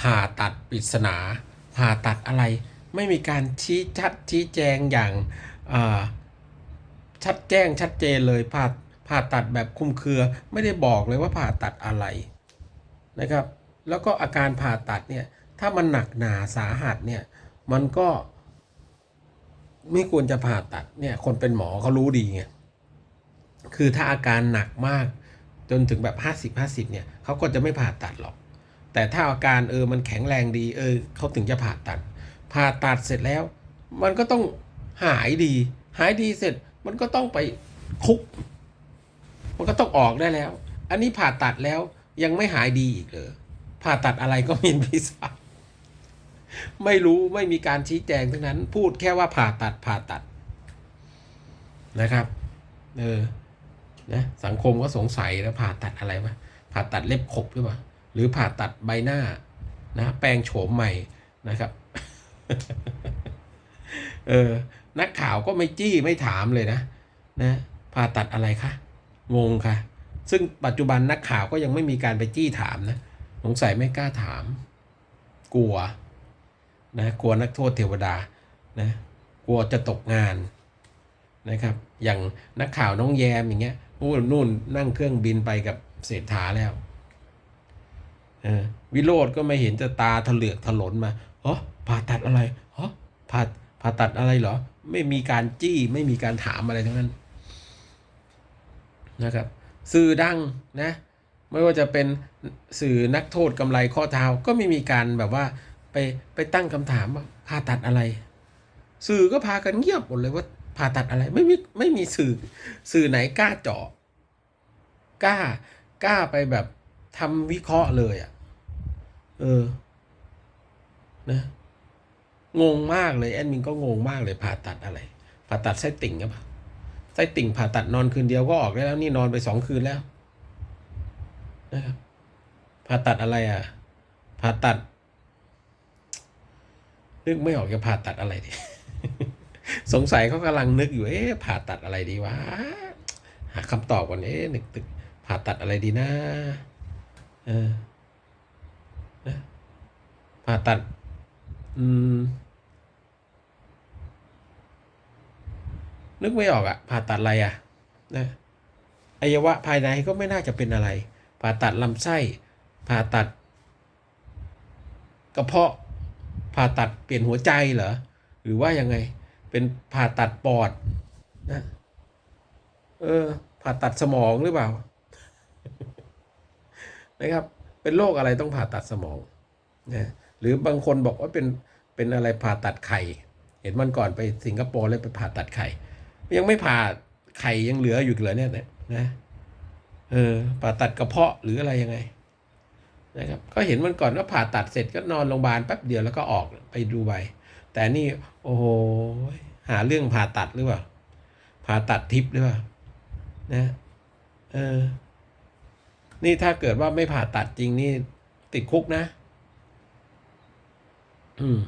ผ่าตัดปริศนา ผ่าตัดอะไร ไม่มีการชี้ชัดชี้แจงอย่างาชัดแจ้งชัดเจนเลยผ่าผ่าตัดแบบคุมเครือ ไม่ได้บอกเลยว่าผ่าตัดอะไรนะครับ แล้วก็อาการผ่าตัดเนี่ยถ้ามันหนักหนาสาหัสเนี่ยมันก็ไม่ควรจะผ่าตัดเนี่ยคนเป็นหมอเขารู้ดีไงคือถ้าอาการหนักมากจนถึงแบบ 50 50เนี่ยเขาก็จะไม่ผ่าตัดหรอก แต่ถ้าอาการเออมันแข็งแรงดีเออเขาถึงจะผ่าตัด ผ่าตัดเสร็จแล้ว มันก็ต้องหายดี หายดีเสร็จมันก็ต้องไปคุก มันก็ต้องออกได้แล้ว อันนี้ผ่าตัดแล้วยังไม่หายดีอีกเหรอผ่าตัดอะไรก็มีพิษาไม่รู้ไม่มีการชี้แจงทั้งนั้น พูดแค่ว่าผ่าตัดผ่าตัดนะครับ เออนะสังคมก็สงสัยแล้วผ่าตัดอะไรวะผ่าตัดเล็บขบหรือเปล่า รือผ่าตัดใบหน้านะแปลงโฉมใหม่นะครับ เออ นักข่าวก็ไม่จี้ไม่ถามเลยนะนะผ่าตัดอะไรคะงงค่ะ ซึ่งปัจจุบันนักข่าวก็ยังไม่มีการไปจี้ถามนะสงสัยไม่กล้าถาม กลัวนะกลัวนักโทษเทวดานะกลัวจะตกงานนะครับ อย่างนักข่าวน้องแยมอย่างเงี้ยนู่นนู่นนั่งเครื่องบินไปกับเศรษฐาแล้ว วิโรธก็ไม่เห็นจะตาถลือกถลนมาอ๋อผ่าตัดอะไรอ๋อผ่าผ่าตัดอะไรเหรอ ไม่มีการจี้ไม่มีการถามอะไรทั้งนั้นนะครับ สื่อดังนะ ไม่ว่าจะเป็นสื่อนักโทษกำไรข้อเท้าก็ไม่มีการแบบว่าไปไปตั้งคำถามว่าผ่าตัดอะไร สื่อก็พากันเงียบหมดเลยว่าผ่าตัดอะไรไม่มีไม่มีสื่อสื่อไหนกล้าเจาะกล้ากล้าไปแบบ ทำวิเคราะห์เลยอะ่ะ เออ นะงงมากเลยแอดมินก็งงมากเลยผ่าตัดอะไร ผ่าตัดไส้ติ่งหรือเปล่าไส้ติ่งผ่าตัดนอนคืนเดียวก็ออกได้แล้วนี่นอนไปสองคืนแล้วนะครับผ่าตัดอะไรอะ ผ่าตัดนึกไม่ออกจะผ่าตัดอะไรดีสงสัยเขากำลังนึกอยู่เอ๊ะผ่าตัดอะไรดีวะหาคำตอบก่อนเอ๊ะนึกตึกผ่าตัดอะไรดีนะ เออผ่าตัด อืม นึกไม่ออกอะผ่าตัดอะไรอะนะอวัยวะภายในก็ไม่น่าจะเป็นอะไร ผ่าตัดลำไส้ ผ่าตัด กระเพาะ ผ่าตัดเปลี่ยนหัวใจเหรอ หรือว่ายังไง เป็นผ่าตัดปอดนะ เออ ผ่าตัดสมองหรือเปล่า นะครับ เป็นโรคอะไรต้องผ่าตัดสมองนะหรือบางคนบอกว่าเป็นเป็นอะไรผ่าตัดไข่ เห็นมันก่อนไปสิงคโปร์เลยไปผ่าตัดไข่ ยังไม่ผ่าไข่ยังเหลืออยู่เหลือเนี่ยนะเออผ่าตัดกระเพาะหรืออะไรยังไงนะครับก็เห็นมันก่อนว่าผ่าตัดเสร็จก็นอนโรงพยาบาลแป๊บเดียวแล้วก็ออกไปดูใบ แต่นี่โอ้โหหาเรื่องผ่าตัดหรือเปล่าผ่าตัดทิพย์หรือเปล่านะเออ นี่ถ้าเกิดว่าไม่ผ่าตัดจริงนี่ติดคุกนะ อืม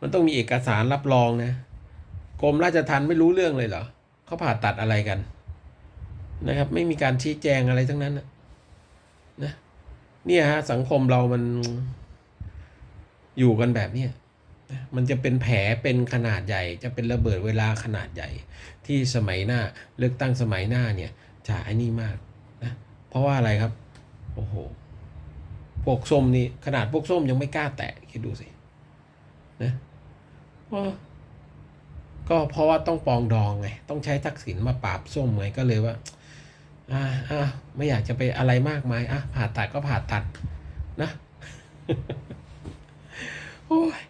มันต้องมีเอกสารรับรองนะกรมราชทัณฑ์ไม่รู้เรื่องเลยเหรอเขาผ่าตัดอะไรกัน นะครับ ไม่มีการชี้แจงอะไรทั้งนั้นนะนะเนี่ยฮะ สังคมเรามันอยู่กันแบบเนี้ยมันจะเป็นแผลเป็นขนาดใหญ่ จะเป็นระเบิดเวลาขนาดใหญ่ ที่สมัยหน้าเลือกตั้งสมัยหน้าเนี่ยจะไอ้นี่มาก ราะว่าอะไรครับ โอ้โหพวกส้มนี่ขนาดพวกส้มยังไม่กล้าแตะคิดดูสินะก็ก็เพราะว่าต้องปองดองไง ต้องใช้ทักษิณมาปราบส้มไงก็เลยว่าอ่าอ่าไม่อยากจะไปอะไรมากมายอะผ่าตัดก็ผ่าตัดนะ โอ้ย